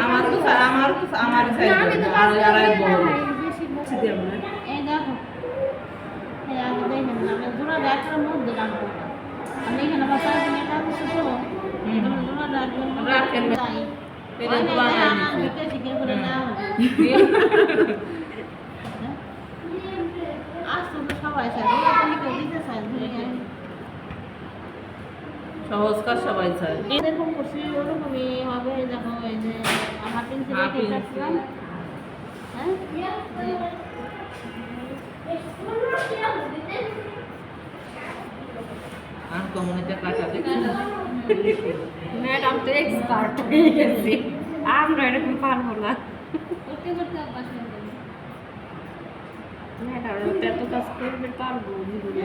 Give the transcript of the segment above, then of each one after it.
আমার তো আমার তো আমার না, আর বড় এই দেখো। এই আগে দেখেন আমি মধ্যে রাখব। আমি এখানে কাজ করতে তো রাখবেন রাখেন। তাই। করে সবাই দিতে ধরে সহজ কাজ সবাই চায়। এরকম করছি ওরকমই হবে এই দেখো এই যে হাফ ইঞ্চি হাফ রেখে ইঞ্চি। কাটলাম হ্যাঁ আর কমনিতে কাটা ম্যাডাম তো এক্সপার্ট হয়ে গেছি আমরা এরকম পারব না করতে করতে অভ্যাস যাবে ম্যাডাম এত কাজ করবে পারব জীবনে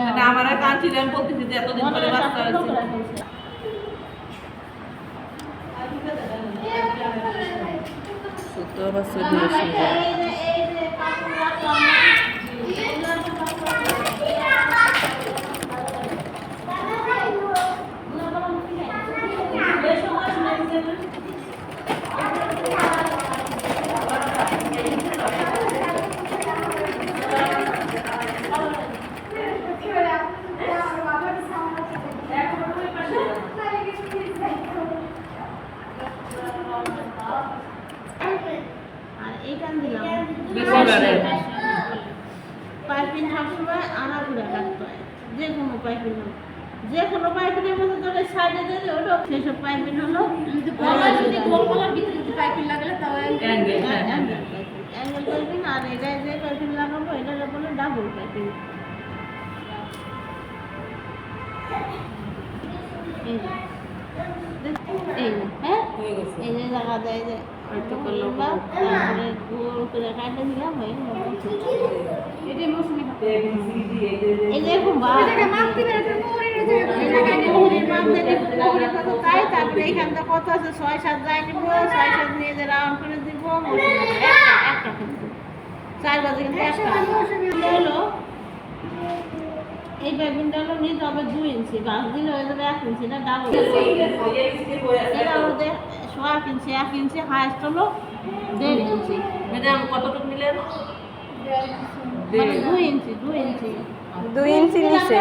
এটা আমার আর কাঁচি আমি বলতেছি যে এতদিন পরে বাস বাচ্চা হয়েছে সত্য আবার চলে আমার আসে এই যে- এই যে- এই যে কাপড় রাখলাম, এগুলো তো কাপড় আর এইখান দিলাম বেশি পাইপিং সবসময় আনা রাখতে হয়। যে কোনো পাইপিং হোক। যে কোনো পাইপিংয়ের মধ্যে ধরে সাইডে দিলে ওটা সেসব পাইপিং হলো Angle, হ্যাঁ, হ্যাঁ। অ্যাঙ্গেল পাইপিং আর এটা যে পাইপিং লাগাবো এটা বলে ডাবল পাইপিং এই যে। এই যে, হ্যাঁ? হয়ে এই যে। দেয় করল করে হয়ে কত আছে, ছয় সাত যায় নিব, নিয়ে করে দিব, একটা, একটা চার বাজে কিন্তু একটা। হলো, এই বেগুনটা হলো নিতে হবে দুই ইঞ্চি বাস দিলে হয়ে যাবে এক ইঞ্চি না ডাবল এটা হলো এক ইঞ্চি এক ইঞ্চি হাইস্ট হলো দেড় ইঞ্চি। ম্যাডাম কতটুকু নিলেন? মানে দুই ইঞ্চি দুই ইঞ্চি। দুই ইঞ্চি নিচে?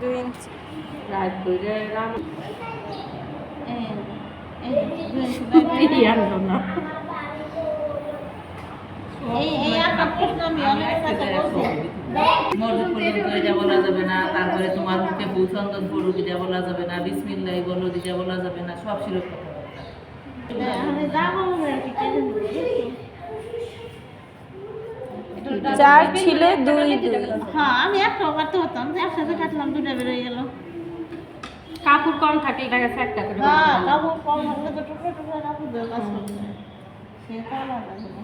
দুই এই, এই আমি কাছে বলছি মসজিদ পর্যন্ত এটা বলা যাবে না তারপরে তোমার মুখে ভূচন্দন পড়ুক এটা বলা যাবে না বিসমিল্লাহ বলো এটা বলা যাবে না সব ছিল? চার দুই দুই। হ্যাঁ আমি একটা হতাম একসাথে কাটলাম দুটা বেরোয় গেল। কাপড় কম যাচ্ছে একটা করে। হ্যাঁ কাপড় কম থাকলে তো টুকরো টুকরো কাপড় দিয়ে কাজ করতে। সে তো আলাদা ছিল।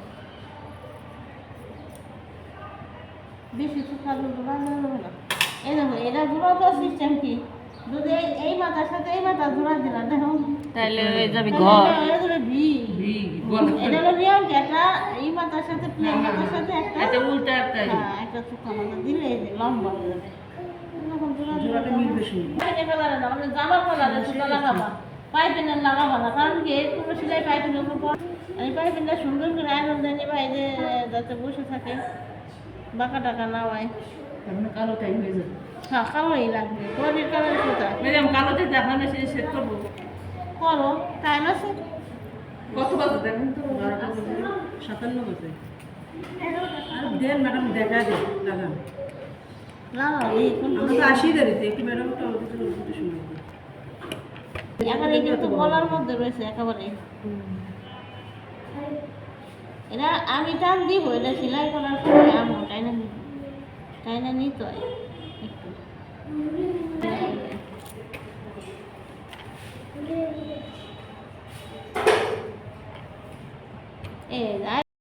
বেশি শুকালো তো না এই দেখো এটা জোড়া তো সিস্টেম কি যদি এই- এই মাথার সাথে এই মাথা জোড়া দিলা দেখো। তাহলে হয়ে যাবে ঘর। এটা যাবে ভি। ভি, বলো। এটা হলো নিয়ম একটা এই মাথার সাথে প্লেন মাথার সাথে একটা এটা উল্টা একটা একটা চোখা মাথা। দিলে লম্বা যাবে। এরকম জোড়া জোড়াটা মিলবে শুনে কালারে না জামা কালারে সুতা লাগাবা। পাইপিনের লাগাবা না কারণ কি এই সেলাই পাইপিনের উপর পর- এই পাইপিনটা সুন্দর করে আয়রন দিয়ে নিবা এই যে যাতে বসে থাকে। বাঁকা টাকা না হয় কালো টাইম হয়ে যাবে হ্যাঁ কালোই লাগবে কোয়ালির কালার সুতা ম্যাডাম কালোতে আপনার মেশিনে সেট করব করো টাইম আছে কত বাজে দেখেন তো সাতান্ন বাজে দেন ম্যাডাম দেখা দেন লাগান লাগাও এই আমরা তো আশি দেরিতে একটু ম্যাডামটা আমাদের সময় একেবারে কিন্তু গলার মধ্যে রয়েছে একেবারে এটা আমি টান দিব এটা সেলাই করার পরে আমি টাইনা দিব টাইনা নিতে হয়।